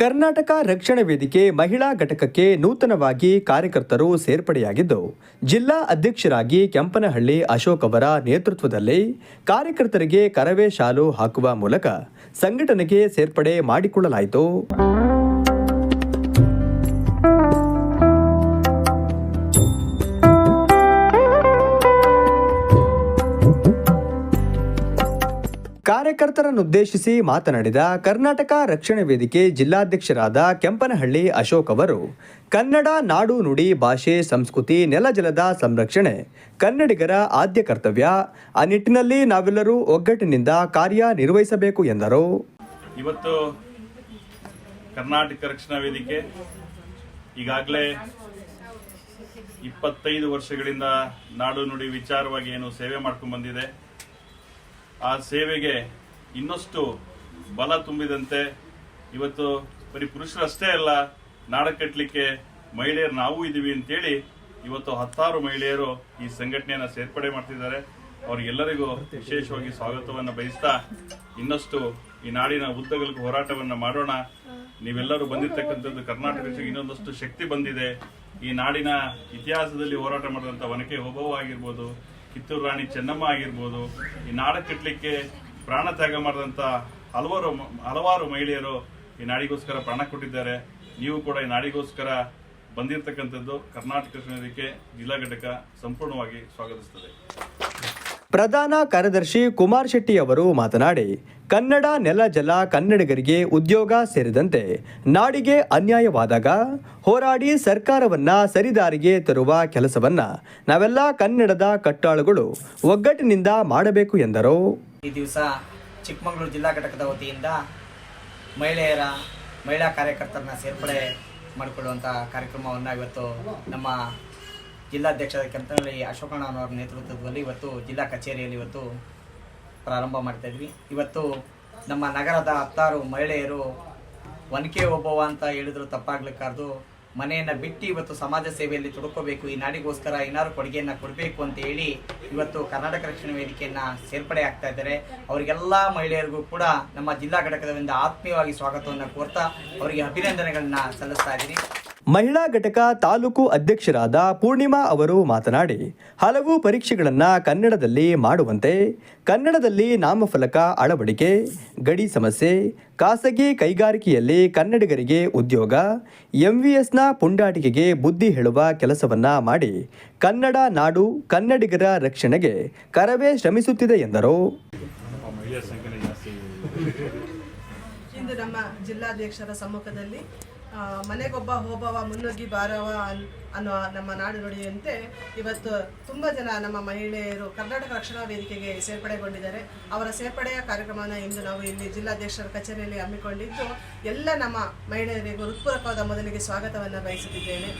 ಕರ್ನಾಟಕ ರಕ್ಷಣಾ ವೇದಿಕೆ ಮಹಿಳಾ ಘಟಕಕ್ಕೆ ನೂತನವಾಗಿ ಕಾರ್ಯಕರ್ತರು ಸೇರ್ಪಡೆಯಾಗಿದ್ದು, ಜಿಲ್ಲಾ ಅಧ್ಯಕ್ಷರಾಗಿ ಕೆಂಪನಹಳ್ಳಿ ಅಶೋಕ್ ಅವರ ನೇತೃತ್ವದಲ್ಲಿ ಕಾರ್ಯಕರ್ತರಿಗೆ ಕರವೇ ಶಾಲು ಹಾಕುವ ಮೂಲಕ ಸಂಘಟನೆಗೆ ಸೇರ್ಪಡೆ ಮಾಡಿಕೊಳ್ಳಲಾಯಿತು. ಕಾರ್ಯಕರ್ತರನ್ನುದ್ದೇಶಿಸಿ ಮಾತನಾಡಿದ ಕರ್ನಾಟಕ ರಕ್ಷಣೆ ವೇದಿಕೆ ಜಿಲ್ಲಾಧ್ಯಕ್ಷರಾದ ಕೆಂಪನಹಳ್ಳಿ ಅಶೋಕ್ ಅವರು, ಕನ್ನಡ ನಾಡು ನುಡಿ ಭಾಷೆ, ಸಂಸ್ಕೃತಿ ನೆಲಜಲದ ಸಂರಕ್ಷಣೆ, ಕನ್ನಡಿಗರ ಆದ್ಯ ಕರ್ತವ್ಯ, ಆ ನಿಟ್ಟಿನಲ್ಲಿ ನಾವೆಲ್ಲರೂ ಒಗ್ಗಟ್ಟಿನಿಂದ ಕಾರ್ಯನಿರ್ವಹಿಸಬೇಕು ಎಂದರು. ಇವತ್ತು ಕರ್ನಾಟಕ ರಕ್ಷಣಾ ವೇದಿಕೆ ಈಗಾಗಲೇ ಇಪ್ಪತ್ತೈದು ವರ್ಷಗಳಿಂದ ನಾಡು ನುಡಿ ವಿಚಾರವಾಗಿ ಏನು ಸೇವೆ ಮಾಡ್ಕೊಂಡು ಬಂದಿದೆ. ಆ ಸೇವೆಗೆ ಇನ್ನಷ್ಟು ಬಲ ತುಂಬಿದಂತೆ ಇವತ್ತು ಬರೀ ಪುರುಷರಷ್ಟೇ ಅಲ್ಲ, ನಾಡ ಕಟ್ಟಲಿಕ್ಕೆ ಮಹಿಳೆಯರು ನಾವು ಇದ್ದೀವಿ ಅಂತೇಳಿ ಇವತ್ತು ಹತ್ತಾರು ಮಹಿಳೆಯರು ಈ ಸಂಘಟನೆಯನ್ನು ಸೇರ್ಪಡೆ ಮಾಡ್ತಿದ್ದಾರೆ. ಅವರಿಗೆಲ್ಲರಿಗೂ ವಿಶೇಷವಾಗಿ ಸ್ವಾಗತವನ್ನು ಬಯಸ್ತಾ ಇನ್ನಷ್ಟು ಈ ನಾಡಿನ ಉದ್ದಗಲಕ್ಕೂ ಹೋರಾಟವನ್ನು ಮಾಡೋಣ. ನೀವೆಲ್ಲರೂ ಬಂದಿರತಕ್ಕಂಥದ್ದು ಕರ್ನಾಟಕಕ್ಕೆ ಇನ್ನೊಂದಷ್ಟು ಶಕ್ತಿ ಬಂದಿದೆ. ಈ ನಾಡಿನ ಇತಿಹಾಸದಲ್ಲಿ ಹೋರಾಟ ಮಾಡಿದಂಥ ಒನಕೆ ಒಬ್ಬವ ಆಗಿರ್ಬೋದು. ಕಿತ್ತೂರು ರಾಣಿ ಚೆನ್ನಮ್ಮ ಆಗಿರ್ಬೋದು, ಈ ನಾಡ ಕಟ್ಟಲಿಕ್ಕೆ ಪ್ರಾಣ ತ್ಯಾಗ ಮಾಡಿದಂಥ ಹಲವಾರು ಹಲವಾರು ಮಹಿಳೆಯರು ಈ ನಾಡಿಗೋಸ್ಕರ ಪ್ರಾಣ ಕೊಟ್ಟಿದ್ದಾರೆ. ನೀವು ಕೂಡ ಈ ನಾಡಿಗೋಸ್ಕರ ಬಂದಿರತಕ್ಕಂಥದ್ದು ಕರ್ನಾಟಕ ಜಿಲ್ಲಾ ಘಟಕ ಸಂಪೂರ್ಣವಾಗಿ ಸ್ವಾಗತಿಸುತ್ತದೆ ಪ್ರಧಾನ ಕಾರ್ಯದರ್ಶಿ ಕುಮಾರ್ ಶೆಟ್ಟಿ ಅವರು ಮಾತನಾಡಿ, ಕನ್ನಡ ನೆಲ ಜಲ ಕನ್ನಡಿಗರಿಗೆ ಉದ್ಯೋಗ ಸೇರಿದಂತೆ ನಾಡಿಗೆ ಅನ್ಯಾಯವಾದಾಗ ಹೋರಾಡಿ ಸರ್ಕಾರವನ್ನ ಸರಿದಾರಿಗೆ ತರುವ ಕೆಲಸವನ್ನ ನಾವೆಲ್ಲ ಕನ್ನಡದ ಕಟ್ಟಾಳುಗಳು ಒಗ್ಗಟ್ಟಿನಿಂದ ಮಾಡಬೇಕು ಎಂದರು. ಈ ದಿವಸ ಚಿಕ್ಕಮಗಳೂರು ಜಿಲ್ಲಾ ಘಟಕದ ವತಿಯಿಂದ ಮಹಿಳೆಯರ, ಮಹಿಳಾ ಕಾರ್ಯಕರ್ತರನ್ನ ಸೇರ್ಪಡೆ ಮಾಡಿಕೊಳ್ಳುವಂಥ ಕಾರ್ಯಕ್ರಮವನ್ನು ಇವತ್ತು ನಮ್ಮ ಜಿಲ್ಲಾಧ್ಯಕ್ಷರ ಕೆಂಪನಹಳ್ಳಿ ಅಶೋಕಣ್ಣನವರ ನೇತೃತ್ವದಲ್ಲಿ ಇವತ್ತು ಜಿಲ್ಲಾ ಕಚೇರಿಯಲ್ಲಿ ಇವತ್ತು ಪ್ರಾರಂಭ ಮಾಡ್ತಾ ಇದ್ವಿ. ಇವತ್ತು ನಮ್ಮ ನಗರದ ಹತ್ತಾರು ಮಹಿಳೆಯರು ಒನಕೆ ಒಬ್ಬವ ಅಂತ ಹೇಳಿದ್ರು ತಪ್ಪಾಗ್ಲಿಕ್ಕಾರ್ದು ಮನೆಯನ್ನ ಬಿಟ್ಟು ಇವತ್ತು ಸಮಾಜ ಸೇವೆಯಲ್ಲಿ ತೊಡ್ಕೋಬೇಕು, ಈ ನಾಡಿಗೋಸ್ಕರ ಏನಾದ್ರು ಕೊಡುಗೆಯನ್ನು ಕೊಡಬೇಕು ಅಂತ ಹೇಳಿ ಇವತ್ತು ಕರ್ನಾಟಕ ರಕ್ಷಣಾ ವೇದಿಕೆಯನ್ನ ಸೇರ್ಪಡೆ ಆಗ್ತಾ ಇದ್ದಾರೆ. ಅವರಿಗೆಲ್ಲ ಮಹಿಳೆಯರಿಗೂ ಕೂಡ ನಮ್ಮ ಜಿಲ್ಲಾ ಘಟಕದಿಂದ ಆತ್ಮೀಯವಾಗಿ ಸ್ವಾಗತವನ್ನು ಕೋರ್ತಾ ಅವರಿಗೆ ಅಭಿನಂದನೆಗಳನ್ನು ಸಲ್ಲಿಸ್ತಾ ಇದ್ದೀನಿ. ಮಹಿಳಾ ಘಟಕ ತಾಲೂಕು ಅಧ್ಯಕ್ಷರಾದ ಪೂರ್ಣಿಮಾ ಅವರು ಮಾತನಾಡಿ ಹಲವು ಪರೀಕ್ಷೆಗಳನ್ನು ಕನ್ನಡದಲ್ಲಿ ಮಾಡುವಂತೆ ಕನ್ನಡದಲ್ಲಿ ನಾಮಫಲಕ ಅಳವಡಿಕೆ ಗಡಿ ಸಮಸ್ಯೆ ಖಾಸಗಿ ಕೈಗಾರಿಕೆಯಲ್ಲಿ ಕನ್ನಡಿಗರಿಗೆ ಉದ್ಯೋಗ ಎಂವಿಎಸ್ನ ಪುಂಡಾಟಿಕೆಗೆ ಬುದ್ಧಿ ಹೇಳುವ ಕೆಲಸವನ್ನು ಮಾಡಿ ಕನ್ನಡ ನಾಡು ಕನ್ನಡಿಗರ ರಕ್ಷಣೆಗೆ ಕರವೇ ಶ್ರಮಿಸುತ್ತಿದೆ ಎಂದರು. ಇಂದು ನಮ್ಮ ಜಿಲ್ಲಾಧ್ಯಕ್ಷರ ಸಮ್ಮುಖದಲ್ಲಿ ಮನೆಗೊಬ್ಬ ಹೋಬವ, ಮುನ್ನುಗ್ಗಿ ಬಾರವ ಅನ್- ಅನ್ನುವ ನಮ್ಮ ನಾಡು ನುಡಿಯಂತೆ ಇವತ್ತು ತುಂಬ ಜನ ನಮ್ಮ ಮಹಿಳೆಯರು ಕರ್ನಾಟಕ ರಕ್ಷಣಾ ವೇದಿಕೆಗೆ ಸೇರ್ಪಡೆಗೊಂಡಿದ್ದಾರೆ. ಅವರ ಸೇರ್ಪಡೆಯ ಕಾರ್ಯಕ್ರಮನ ಇಂದು ನಾವು ಇಲ್ಲಿ ಜಿಲ್ಲಾಧ್ಯಕ್ಷರ ಕಚೇರಿಯಲ್ಲಿ ಹಮ್ಮಿಕೊಂಡಿದ್ದು, ಎಲ್ಲ ನಮ್ಮ ಮಹಿಳೆಯರಿಗೂ ಹೃತ್ಪೂರ್ವಕವಾದ ಮೊದಲಿಗೆ ಸ್ವಾಗತವನ್ನು ಬಯಸುತ್ತಿದ್ದೇನೆ.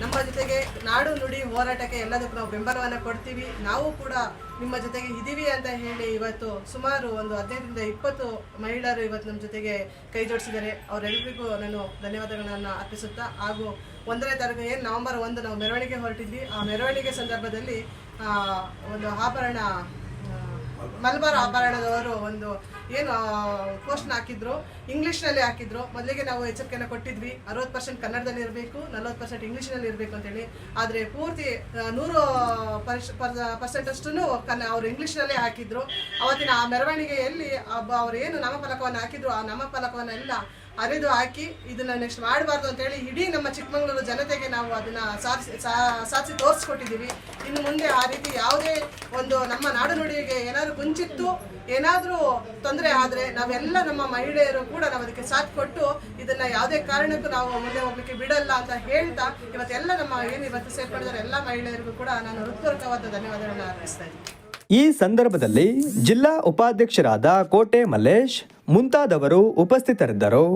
ನಮ್ಮ ಜೊತೆಗೆ ನಾಡು ನುಡಿ ಹೋರಾಟಕ್ಕೆ ಎಲ್ಲದಕ್ಕೂ ನಾವು ಬೆಂಬಲವನ್ನು ಕೊಡ್ತೀವಿ. ನಾವು ಕೂಡ ನಿಮ್ಮ ಜೊತೆಗೆ ಇದ್ದೀವಿ ಅಂತ ಹೇಳಿ ಇವತ್ತು ಸುಮಾರು ಒಂದು ಹದಿನೈದರಿಂದ ಇಪ್ಪತ್ತು ಮಹಿಳೆಯರು ಇವತ್ತು ನಮ್ಮ ಜೊತೆಗೆ ಕೈ ಜೋಡಿಸಿದ್ದಾರೆ. ಅವರೆಲ್ಲರಿಗೂ ನಾನು ಧನ್ಯವಾದಗಳನ್ನು ಅರ್ಪಿಸುತ್ತಾ ಹಾಗೂ ಒಂದನೇ ತಾರೀಕು ಏನು ನವೆಂಬರ್ ಒಂದು ನಾವು ಮೆರವಣಿಗೆ ಹೊರಟಿದ್ವಿ. ಆ ಮೆರವಣಿಗೆ ಸಂದರ್ಭದಲ್ಲಿ ಒಂದು ಆಭರಣ ಮಲಬಾರ್ ಆಭರಣದವರು ಒಂದು ಏನು ಪೋಸ್ಟ್ನ ಹಾಕಿದ್ರು, ಇಂಗ್ಲೀಷ್ನಲ್ಲಿ ಹಾಕಿದ್ರು. ಮೊದಲಿಗೆ ನಾವು ಎಚ್ಚರಿಕೆಯನ್ನು ಕೊಟ್ಟಿದ್ವಿ. ಅರವತ್ತು ಪರ್ಸೆಂಟ್ ಕನ್ನಡದಲ್ಲಿ ಇರಬೇಕು, ನಲವತ್ತು ಪರ್ಸೆಂಟ್ ಇಂಗ್ಲೀಷ್ನಲ್ಲಿ ಇರಬೇಕು ಅಂತೇಳಿ. ಆದರೆ ಪೂರ್ತಿ ನೂರು ಪರ್ಸೆಂಟ್ ಅಷ್ಟು ಕನ್ನ, ಅವರು ಇಂಗ್ಲೀಷ್ನಲ್ಲೇ ಹಾಕಿದ್ರು. ಅವತ್ತಿನ ಆ ಮೆರವಣಿಗೆಯಲ್ಲಿ ಅವರು ಏನು ನಾಮಫಲಕವನ್ನು ಹಾಕಿದ್ರು, ಆ ನಾಮಫಲಕವನ್ನೆಲ್ಲ ಅರೆದು ಹಾಕಿ ಇದನ್ನ ನೆಕ್ಸ್ಟ್ ಮಾಡಬಾರ್ದು ಅಂತೇಳಿ ಇಡೀ ನಮ್ಮ ಚಿಕ್ಕಮಗಳೂರು ಜನತೆಗೆ ನಾವು ಅದನ್ನ ಸಾಧಿಸಿ ಸಾಧಿಸಿ ತೋರಿಸ್ಕೊಟ್ಟಿದ್ದೀವಿ ಇನ್ನು ಮುಂದೆ ಆ ರೀತಿ ಯಾವುದೇ ಒಂದು ನಮ್ಮ ನಾಡು ನುಡಿಗೆ ಏನಾದರೂ ಗುಂಚಿತ್ತು, ಏನಾದರೂ ತೊಂದರೆ ಆದರೆ ನಾವೆಲ್ಲ ನಮ್ಮ ಮಹಿಳೆಯರು ಕೂಡ ನಾವು ಅದಕ್ಕೆ ಸಾಥ್ ಕೊಟ್ಟು ಇದನ್ನ ಯಾವುದೇ ಕಾರಣಕ್ಕೂ ನಾವು ಮುಂದೆ ಹೋಗ್ಲಿಕ್ಕೆ ಬಿಡಲ್ಲ ಅಂತ ಹೇಳ್ತಾ ಇವತ್ತೆಲ್ಲ ನಮ್ಮ ಏನು ಇವತ್ತು ಸೇರ್ಕೊಂಡಿದ್ದಾರೆ ಎಲ್ಲ ಮಹಿಳೆಯರಿಗೂ ಕೂಡ ನಾನು ಹೃತ್ಪೂರ್ವಕವಾದ ಧನ್ಯವಾದಗಳನ್ನು ಅರ್ಪಿಸ್ತಾ ಇದ್ದೀನಿ. ಈ ಸಂದರ್ಭದಲ್ಲಿ ಜಿಲ್ಲಾ ಉಪಾಧ್ಯಕ್ಷರಾದ ಕೋಟೆ ಮಲ್ಲೇಶ್, ಮುಂತಾದವರು ಉಪಸ್ಥಿತರಿದ್ದರು.